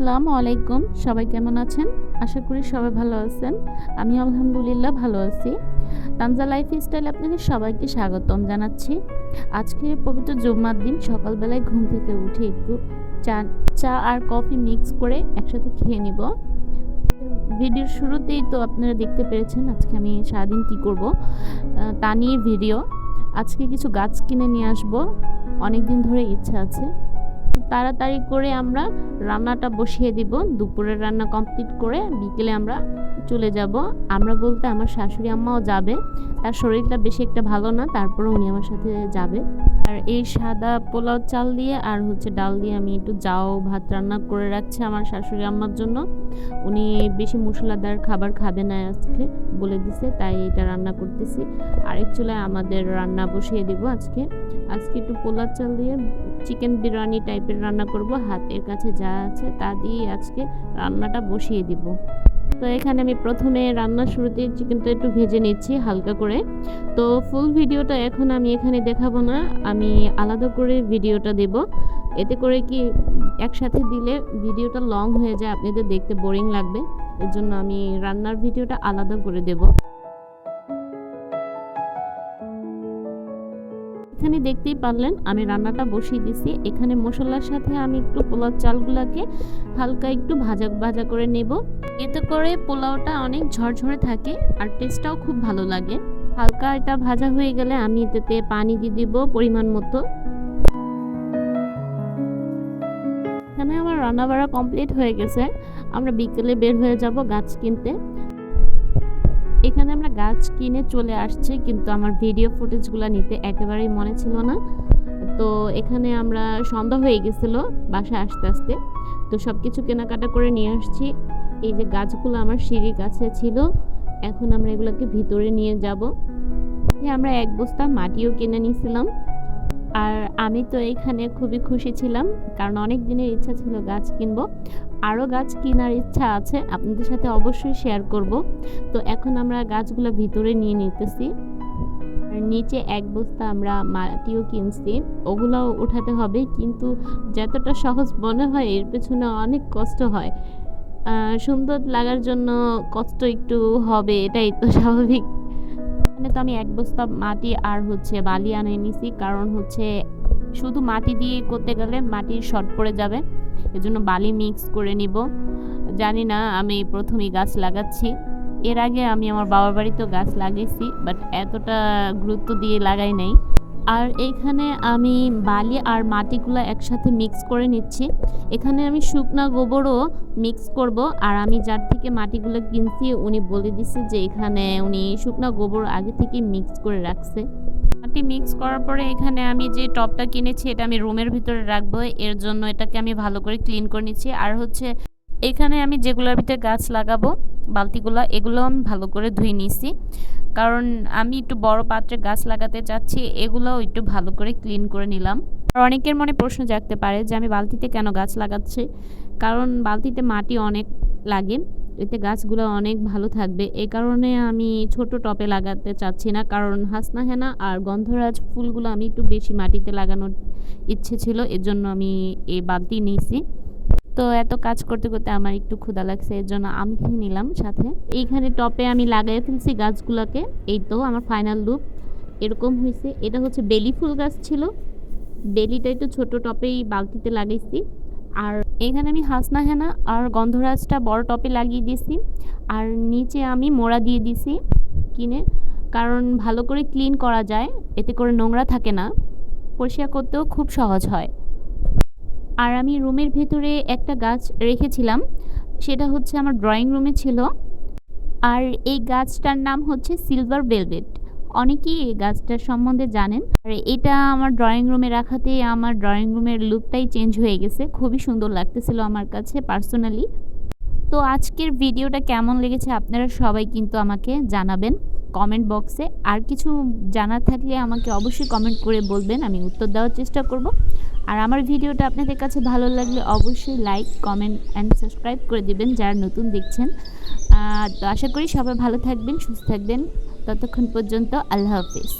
আসসালামু আলাইকুম। সবাই কেমন আছেন? আশা করি সবাই ভালো আছেন। আমি আলহামদুলিল্লাহ ভালো আছি। তানজা লাইফ স্টাইল আপনাদের সবাইকে স্বাগতম জানাচ্ছি। আজকে পবিত্র জুম্মার দিন, সকালবেলায় ঘুম থেকে উঠে একটু চা চা আর কফি মিক্স করে একসাথে খেয়ে নিব। ভিডিওর শুরুতেই তো আপনারা দেখতে পেরেছেন আজকে আমি সারাদিন কী করব তা নিয়ে ভিডিও। আজকে কিছু গাছ কিনে নিয়ে আসব। অনেক দিন ধরে ইচ্ছা আছে। তাড়াতাড়ি করে আমরা রান্নাটা বসিয়ে দিব। দুপুরের রান্না কমপ্লিট করে বিকেলে আমরা চলে যাব। আমরা বলতে আমার শাশুড়ি আম্মাও যাবে। তার শরীরটা বেশি একটা ভালো না, তারপরে উনি আমার সাথে যাবে। আর এই সাদা পোলাও চাল দিয়ে আর হচ্ছে ডাল দিয়ে আমি একটু যাও, ভাত রান্না করে রাখছি আমার শাশুড়ি আম্মার জন্য। উনি বেশি মশলাদার খাবার খাবে না আজকে বলে দিছে, তাই এটা রান্না করতেছি। আরেক চুলায় আমাদের রান্না বসিয়ে দিব আজকে। আজকে একটু পোলাও চাল দিয়ে চিকেন বিরিয়ানি টাইপের রান্না করব। হাতের কাছে যা আছে তা দিয়ে আজকে রান্নাটা বসিয়ে দিব। তো এখানে আমি প্রথমে রান্নার শুরুতে চিকেনটা একটু ভেজে নিচ্ছি হালকা করে। তো ফুল ভিডিওটা এখন আমি এখানে দেখাবো না, আমি আলাদা করে ভিডিওটা দেব। এতে করে কি একসাথে দিলে ভিডিওটা লং হয়ে যায়, আপনাদের দেখতে বোরিং লাগবে। এর জন্য আমি রান্নার ভিডিওটা আলাদা করে দেব। এখানে দেখতেই পারলেন, আমি রান্নাটা বসিয়ে দিছি। এখানে মশলার সাথে আমি একটু পোলাও চালগুলাকে হালকা একটু ভাজা ভাজা করে নেব। এতে করে পোলাওটা অনেক ঝরঝরে থাকে আর টেস্টটাও খুব ভালো লাগে। হালকা এটা ভাজা হয়ে গেলে আমি এটাতে পানি দিয়ে দিব পরিমাণ মতো। এখানে আমার রান্না বাড়া কমপ্লিট হয়ে গেছে। আমরা বিকেলে বের হয়ে যাব গাছ কিনতে। এখানে আমরা গাছ কিনে চলে আসছি, কিন্তু আমার ভিডিও ফুটেজগুলো নিতে একেবারেই মনে ছিল না। তো এখানে আমরা সন্ধ্যা হয়ে গেছিল বাসায় আসতে আসতে। তো সব কিছু কেনাকাটা করে নিয়ে আসছি। এই যে গাছগুলো আমার সিঁড়ির কাছে ছিল, এখন আমরা এগুলোকে ভিতরে নিয়ে যাব। আমরা এক বস্তা মাটিও কিনে নিয়েছিলাম। আর আমি তো এখানে খুবই খুশি ছিলাম, কারণ অনেক দিনের ইচ্ছা ছিল গাছ কিনবো। আরও গাছ কেনার ইচ্ছা আছে, আপনাদের সাথে অবশ্যই শেয়ার করব। তো এখন আমরা গাছগুলো ভিতরে নিয়ে নিতেছি। আর নিচে এক বস্তা আমরা মাটিও কিনছি, ওগুলোও উঠাতে হবে, কিন্তু যতটা সহজ মনে হয় এর পেছনে অনেক কষ্ট হয়। সুন্দর লাগার জন্য কষ্ট একটু হবে, এটাই তো স্বাভাবিক। এখানে তো আমি এক বস্তা মাটি আর হচ্ছে বালি আনে নিছি, কারণ হচ্ছে শুধু মাটি দিয়ে করতে গেলে মাটি শর্ট পড়ে যাবে। এজন্য বালি মিক্স করে নিব। জানি না আমি প্রথমেই গাছ লাগাচ্ছি। এর আগে আমি আমার বাবার বাড়িতেও গাছ লাগিয়েছি বাট এতটা গুরুত্ব দিয়ে লাগাই নাই। আর এইখানে আমি বালি আর মাটিগুলো একসাথে মিক্স করে নিচ্ছি। এখানে আমি শুকনা গোবরও মিক্স করব আর আমি যার থেকে মাটিগুলো কিনছি উনি বলে দিছে যে এখানে উনি শুকনা গোবর আগে থেকে মিক্স করে রাখছে। মাটি মিক্স করার পরে এখানে আমি যে টবটা কিনেছি এটা আমি রুমের ভিতরে রাখব। এর জন্য এটাকে আমি ভালো করে ক্লিন করে নিচ্ছি। আর হচ্ছে এখানে আমি যেগুলোর ভিতরে গাছ লাগাবো, বালতিগুলো, এগুলো আমি ভালো করে ধুয়ে নিছি। কারণ আমি একটু বড় পাত্রে গাছ লাগাতে চাচ্ছি এগুলোও একটু ভালো করে ক্লিন করে নিলাম। আর অনেকের মনে প্রশ্ন জাগতে পারে যে আমি বালতিতে কেন গাছ লাগাচ্ছি? কারণ বালতিতে মাটি অনেক লাগে, এতে গাছগুলো অনেক ভালো থাকবে। এই কারণে আমি ছোট টপে লাগাতে চাচ্ছি না, কারণ হাসনা হেনা আর গন্ধরাজ ফুলগুলো আমি একটু বেশি মাটিতে লাগানোর ইচ্ছে ছিল এর জন্য আমি এই বালতি নিয়েছি। তো এত কাজ করতে করতে আমার একটু ক্ষুধা লাগছে, এর জন্য আমি খেয়ে নিলাম সাথে। এইখানে টপে আমি লাগাই ফেলছি গাছগুলোকে, এই তো আমার ফাইনাল লুক এরকম হয়েছে। এটা হচ্ছে বেলি ফুল গাছ ছিল। বেলিটা একটু ছোট টপেই বালতিতে লাগাইছি। আর এখানে আমি হাসনা হেনা আর গন্ধরাজটা বড় টপে লাগিয়ে দিয়েছি। আর নিচে আমি মোড়া দিয়ে দিছি কিনে। কারণ ভালো করে ক্লিন করা যায়, এতে করে নোংরা থাকে না। পরিষ্কার করতেও খুব সহজ হয়। আর আমি রুমের ভেতরে একটা গাছ রেখেছিলাম, সেটা হচ্ছে আমার ড্রয়িং রুমে ছিল। আর এই গাছটার নাম হচ্ছে সিলভার ভেলভেট। অনেকেই এই গাছটার সম্বন্ধে জানেন। আর এটা আমার ড্রয়িং রুমে রাখাতে আমার ড্রয়িং রুমের লুকটাই চেঞ্জ হয়ে গেছে। খুবই সুন্দর লাগতেছিল আমার কাছে পার্সোনালি। তো আজকের ভিডিওটা কেমন লেগেছে আপনারা সবাই কিন্তু আমাকে জানাবেন। কমেন্ট বক্সে আর কিছু জানার থাকলে আমাকে অবশ্যই কমেন্ট করে বলবেন, আমি উত্তর দেওয়ার চেষ্টা করব। আর আমার ভিডিওটা আপনাদের কাছে ভালো লাগলে অবশ্যই লাইক কমেন্ট অ্যান্ড সাবস্ক্রাইব করে দিবেন যারা নতুন দেখছেন। তো আশা করি সবাই ভালো থাকবেন, সুস্থ থাকবেন। ততক্ষণ পর্যন্ত আল্লাহ হাফিজ।